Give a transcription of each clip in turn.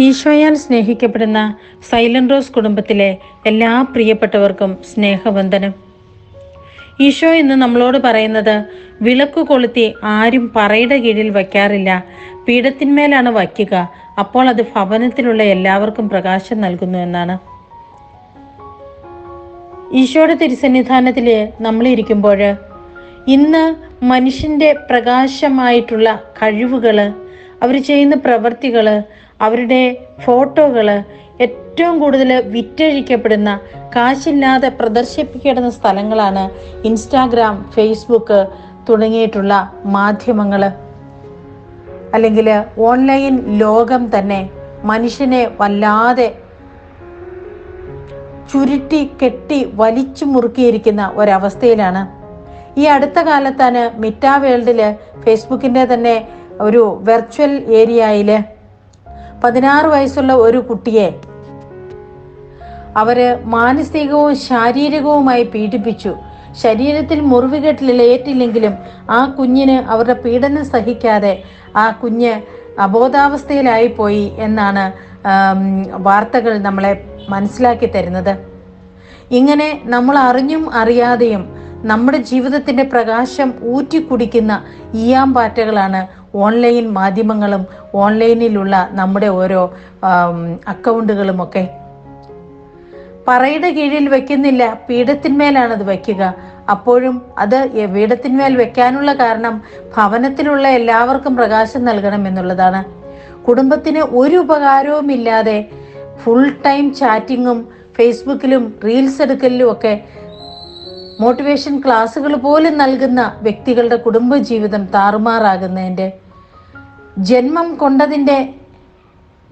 ഈശോയാൽ സ്നേഹിക്കപ്പെടുന്ന silent rose കുടുംബത്തിലെ എല്ലാ പ്രിയപ്പെട്ടവർക്കും സ്നേഹവന്ദനം. ഈശോ എന്ന് നമ്മളോട് പറയുന്നത് വിളക്ക് കൊളുത്തി ആരും പറയുടെ കീഴിൽ വയ്ക്കാറില്ല. പീഠത്തിന്മേലാണ് വയ്ക്കുക. അപ്പോൾ അത് ഭവനത്തിലുള്ള എല്ലാവർക്കും പ്രകാശം നൽകുന്നു എന്നാണ്. ഈശോയുടെ തിരുസന്നിധാനത്തിൽ നമ്മളിരിക്കുമ്പോൾ ഇന്ന് മനുഷ്യന്റെ പ്രകാശമായിട്ടുള്ള കഴിവുകൾ അവർ ചെയ്യുന്ന പ്രവൃത്തികൾ അവരുടെ ഫോട്ടോകൾ ഏറ്റവും കൂടുതൽ വിറ്റഴിക്കപ്പെടുന്ന കാശില്ലാതെ പ്രദർശിപ്പിക്കപ്പെടുന്ന സ്ഥലങ്ങളാണ് ഇൻസ്റ്റാഗ്രാം ഫേസ്ബുക്ക് തുടങ്ങിയിട്ടുള്ള മാധ്യമങ്ങൾ. അല്ലെങ്കിൽ ഓൺലൈൻ ലോകം തന്നെ മനുഷ്യനെ വല്ലാതെ ചുരുട്ടി കെട്ടി വലിച്ചു മുറുക്കിയിരിക്കുന്ന ഒരവസ്ഥയിലാണ്. ഈ അടുത്ത കാലത്താണ് മിറ്റാ വേൾഡിൽ ഫേസ്ബുക്കിന്റെ തന്നെ ഒരു വെർച്വൽ ഏരിയയിൽ പതിനാറ് വയസ്സുള്ള ഒരു കുട്ടിയെ അവർ മാനസികവും ശാരീരികവുമായി പീഡിപ്പിച്ചു. ശരീരത്തിൽ മുറിവുകെട്ടിൽ ഏറ്റില്ലെങ്കിലും ആ കുഞ്ഞിന് അവരുടെ പീഡനം സഹിക്കാതെ ആ കുഞ്ഞ് അബോധാവസ്ഥയിലായിപ്പോയി എന്നാണ് വാർത്തകൾ നമ്മളെ മനസ്സിലാക്കി തരുന്നത്. ഇങ്ങനെ നമ്മൾ അറിഞ്ഞും അറിയാതെയും നമ്മുടെ ജീവിതത്തിന്റെ പ്രകാശം ഊറ്റിക്കുടിക്കുന്ന ഈയാമ്പാറ്റകളാണ് ഓൺലൈൻ മാധ്യമങ്ങളും ഓൺലൈനിലുള്ള നമ്മുടെ ഓരോ അക്കൗണ്ടുകളുമൊക്കെ. പറയുടെ കീഴിൽ വെക്കുന്നില്ല പീഠത്തിന്മേലാണ് അത് വയ്ക്കുക അപ്പോഴും അത് പീഠത്തിന്മേൽ വെക്കാനുള്ള കാരണം ഭവനത്തിലുള്ള എല്ലാവർക്കും പ്രകാശം നൽകണം എന്നുള്ളതാണ്. കുടുംബത്തിന് ഒരു ഉപകാരവും ഇല്ലാതെ ഫുൾ ടൈം ചാറ്റിങ്ങും ഫേസ്ബുക്കിലും റീൽസ് എടുക്കലിലും ഒക്കെ മോട്ടിവേഷൻ ക്ലാസ്സുകൾ പോലും നൽകുന്ന വ്യക്തികളുടെ കുടുംബജീവിതം താറുമാറാകുന്നതിന്റെ ജന്മം കൊണ്ടതിന്റെ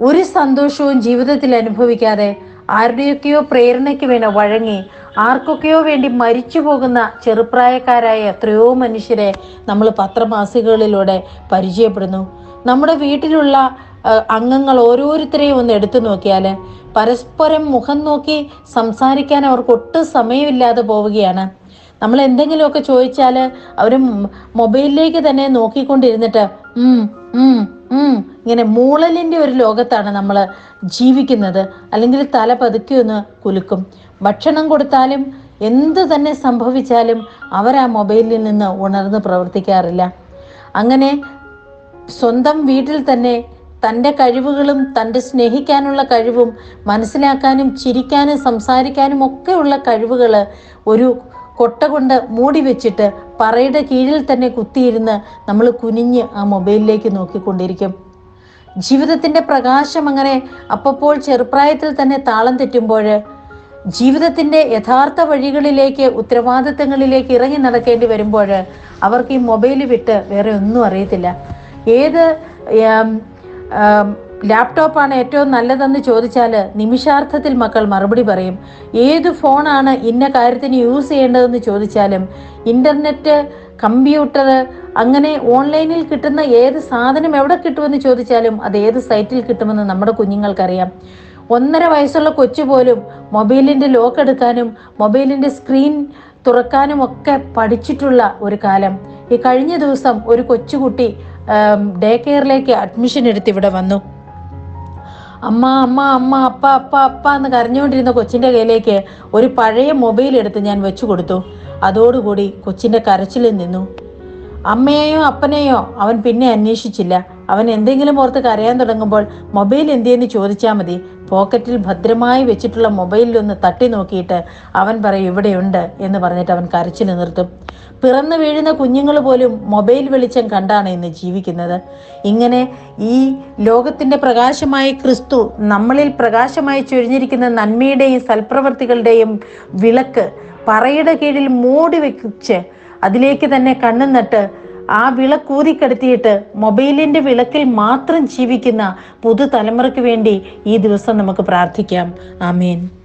ഒരു സന്തോഷവും ജീവിതത്തിൽ അനുഭവിക്കാതെ ആരുടെയൊക്കെയോ പ്രേരണയ്ക്ക് വേണ്ടി വഴങ്ങി ആർക്കൊക്കെയോ വേണ്ടി മരിച്ചു പോകുന്ന ചെറുപ്രായക്കാരായ എത്രയോ മനുഷ്യരെ നമ്മൾ പത്രമാസികകളിലൂടെ പരിചയപ്പെടുന്നു. നമ്മുടെ വീട്ടിലുള്ള അംഗങ്ങൾ ഓരോരുത്തരെയും ഒന്ന് എടുത്തു നോക്കിയാൽ പരസ്പരം മുഖം നോക്കി സംസാരിക്കാൻ അവർക്ക് ഒട്ടും സമയമില്ലാതെ പോവുകയാണ്. നമ്മൾ എന്തെങ്കിലുമൊക്കെ ചോദിച്ചാൽ അവർ മൊബൈലിലേക്ക് തന്നെ നോക്കിക്കൊണ്ടിരുന്നിട്ട് ഇങ്ങനെ മൂളലിന്റെ ഒരു ലോകത്താണ് നമ്മൾ ജീവിക്കുന്നത്. അല്ലെങ്കിൽ തല പതുക്കി ഒന്ന് കുലുക്കും. ഭക്ഷണം കൊടുത്താലും എന്ത് തന്നെ സംഭവിച്ചാലും അവർ ആ മൊബൈലിൽ നിന്ന് ഉണർന്ന് പ്രവർത്തിക്കാറില്ല. അങ്ങനെ സ്വന്തം വീട്ടിൽ തന്നെ തന്റെ കഴിവുകളും തന്റെ സ്നേഹിക്കാനുള്ള കഴിവും മനസ്സിലാക്കാനും ചിരിക്കാനും സംസാരിക്കാനും ഒക്കെയുള്ള കഴിവുകൾ ഒരു കൊട്ട കൊണ്ട് മൂടി വെച്ചിട്ട് പറയുടെ കീഴിൽ തന്നെ കുത്തിയിരുന്ന് നമ്മൾ കുനിഞ്ഞ് ആ മൊബൈലിലേക്ക് നോക്കിക്കൊണ്ടിരിക്കും. ജീവിതത്തിന്റെ പ്രകാശം അങ്ങനെ അപ്പപ്പോൾ ചെറുപ്രായത്തിൽ തന്നെ താളം തെറ്റുമ്പോൾ ജീവിതത്തിന്റെ യഥാർത്ഥ വഴികളിലേക്ക് ഉത്തരവാദിത്തങ്ങളിലേക്ക് ഇറങ്ങി നടക്കേണ്ടി വരുമ്പോൾ അവർക്ക് ഈ മൊബൈൽ വിട്ട് വേറെ ഒന്നും അറിയത്തില്ല. ഏത് ലാപ്ടോപ്പാണ് ഏറ്റവും നല്ലതെന്ന് ചോദിച്ചാൽ നിമിഷാർത്ഥത്തിൽ മക്കൾ മറുപടി പറയും. ഏത് ഫോണാണ് ഇന്ന കാര്യത്തിന് യൂസ് ചെയ്യേണ്ടതെന്ന് ചോദിച്ചാലും ഇന്റർനെറ്റ് കമ്പ്യൂട്ടർ അങ്ങനെ ഓൺലൈനിൽ കിട്ടുന്ന ഏത് സാധനം എവിടെ കിട്ടുമെന്ന് ചോദിച്ചാലും അത് ഏത് സൈറ്റിൽ കിട്ടുമെന്ന് നമ്മുടെ കുഞ്ഞുങ്ങൾക്കറിയാം. ഒന്നര വയസ്സുള്ള കൊച്ചു പോലും മൊബൈലിന്റെ ലോക്ക് എടുക്കാനും മൊബൈലിന്റെ സ്ക്രീൻ തുറക്കാനും ഒക്കെ പഠിച്ചിട്ടുള്ള ഒരു കാലം. ഈ കഴിഞ്ഞ ദിവസം ഒരു കൊച്ചുകുട്ടി ഡേ കെയറിലേക്ക് അഡ്മിഷൻ എടുത്ത് ഇവിടെ വന്നു. അമ്മ അമ്മ അമ്മ അപ്പ അപ്പ അപ്പ എന്ന് കരഞ്ഞുകൊണ്ടിരുന്ന കൊച്ചിന്റെ കയ്യിലേക്ക് ഒരു പഴയ മൊബൈൽ എടുത്ത് ഞാൻ വെച്ചു കൊടുത്തു. അതോടുകൂടി കൊച്ചിന്റെ കരച്ചിലിൽ നിന്നു. അമ്മയെയോ അപ്പനെയോ അവൻ പിന്നെ അന്വേഷിച്ചില്ല. അവൻ എന്തെങ്കിലും ഓർത്ത് കരയാൻ തുടങ്ങുമ്പോൾ മൊബൈൽ എന്തിയെന്ന് ചോദിച്ചാൽ മതി. പോക്കറ്റിൽ ഭദ്രമായി വെച്ചിട്ടുള്ള മൊബൈലിലൊന്ന് തട്ടി നോക്കിയിട്ട് അവൻ പറയും ഇവിടെയുണ്ട് എന്ന് പറഞ്ഞിട്ട് അവൻ കരച്ചിൽ നിർത്തും. പിറന്നു വീഴുന്ന കുഞ്ഞുങ്ങൾ പോലും മൊബൈൽ വെളിച്ചം കണ്ടാണ് ഇന്ന് ജീവിക്കുന്നത്. ഇങ്ങനെ ഈ ലോകത്തിന്റെ പ്രകാശമായ ക്രിസ്തു നമ്മളിൽ പ്രകാശമായി ചൊരിഞ്ഞിരിക്കുന്ന നന്മയുടെയും സൽപ്രവർത്തികളുടെയും വിളക്ക് പറയുടെ കീഴിൽ മൂടി വെച്ച് അതിലേക്ക് തന്നെ കണ്ണു നട്ട് ആ വിളക്കൂതിക്കെടുത്തിയിട്ട് മൊബൈലിന്റെ വിളക്കിൽ മാത്രം ജീവിക്കുന്ന പുതുതലമുറയ്ക്ക് വേണ്ടി ഈ ദിവസം നമുക്ക് പ്രാർത്ഥിക്കാം. ആമേൻ.